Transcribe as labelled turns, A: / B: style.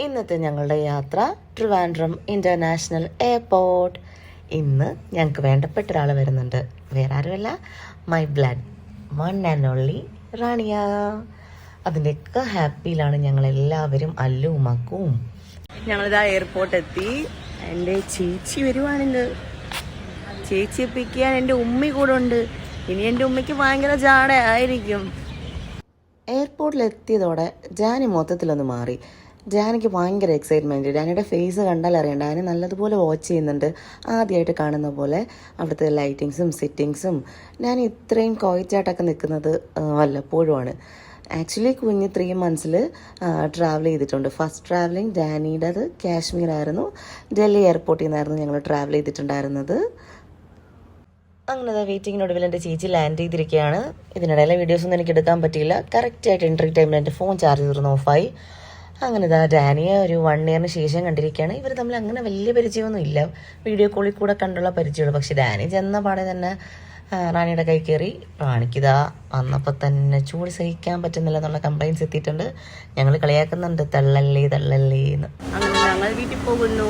A: ഇന്നത്തെ ഞങ്ങളുടെ യാത്ര ട്രിവാൻഡ്രം ഇന്റർനാഷണൽ എയർപോർട്ട്. ഇന്ന് ഞങ്ങൾക്ക് വേണ്ടപ്പെട്ട ഒരാൾ വരുന്നുണ്ട്. വേറെ ആരുമല്ല. My blood one and only Rania. അതിന്റെയൊക്കെ ഹാപ്പിയിലാണ് ഞങ്ങൾ എല്ലാവരും അല്ലും മക്കും ഞങ്ങളിതാ എയർപോർട്ട് എത്തി. എന്റെ ചേച്ചി വരുവാണിത് ചേച്ചി എപ്പിക്കാൻ എന്റെ ഉമ്മി കൂടെ ഉണ്ട്. ഇനി എന്റെ ഉമ്മയ്ക്ക് ഭയങ്കര ജാട ആയിരിക്കും എയർപോർട്ടിൽ എത്തിയതോടെ ജാനി മൊത്തത്തിലൊന്ന് മാറി. ജാനിക്ക് ഭയങ്കര എക്സൈറ്റ്മെന്റ് ഡാനിയുടെ ഫേസ് കണ്ടാൽ അറിയണ്ട ഡാനി നല്ലതുപോലെ വാച്ച് ചെയ്യുന്നുണ്ട്. ആദ്യമായിട്ട് കാണുന്ന പോലെ അവിടുത്തെ ലൈറ്റിങ്സും സിറ്റിങ്സും ഞാൻ ഇത്രയും കോയിറ്റായിട്ടൊക്കെ നിൽക്കുന്നത് വല്ലപ്പോഴുമാണ്. ആക്ച്വലി കുഞ്ഞ് ത്രീ മന്ത്സിൽ ട്രാവൽ ചെയ്തിട്ടുണ്ട്. ഫസ്റ്റ് ട്രാവലിംഗ് ഡാനിയുടേത് കാശ്മീർ ആയിരുന്നു. ഡൽഹി എയർപോർട്ടിൽ നിന്നായിരുന്നു ഞങ്ങൾ ട്രാവൽ ചെയ്തിട്ടുണ്ടായിരുന്നത്. അങ്ങനെ വെയിറ്റിങ്ങിനൊടുവിൽ എന്റെ ചേച്ചി ലാൻഡ് ചെയ്തിരിക്കുകയാണ്. ഇതിനിടയിലെ വീഡിയോസ് ഒന്നും എനിക്ക് എടുക്കാൻ പറ്റിയില്ല കറക്റ്റായിട്ട് എൻട്രി ടൈമിൽ എന്റെ ഫോൺ ചാർജ് തീർന്ന് ഓഫായി അങ്ങനെ ഇതാ ഡാനിയെ ഒരു വൺ ഇയറിന് ശേഷം കണ്ടിരിക്കുകയാണ്. ഇവർ തമ്മിൽ അങ്ങനെ വലിയ പരിചയമൊന്നും ഇല്ല. വീഡിയോ കോളിൽ കൂടെ കണ്ടുള്ള പരിചയമുള്ളൂ. പക്ഷെ ഡാനി ചെന്ന പാടെ തന്നെ റാണിയുടെ കൈ കയറി റാണിക്കിതാ വന്നപ്പോൾ തന്നെ ചൂട് സഹിക്കാൻ പറ്റുന്നില്ല എന്നുള്ള കംപ്ലൈൻസ് എത്തിയിട്ടുണ്ട്. ഞങ്ങൾ കളിയാക്കുന്നുണ്ട് തള്ളല്ലേ തള്ളല്ലേ എന്ന്. അങ്ങനെ ഞങ്ങൾ വീട്ടിൽ പോകുന്നു.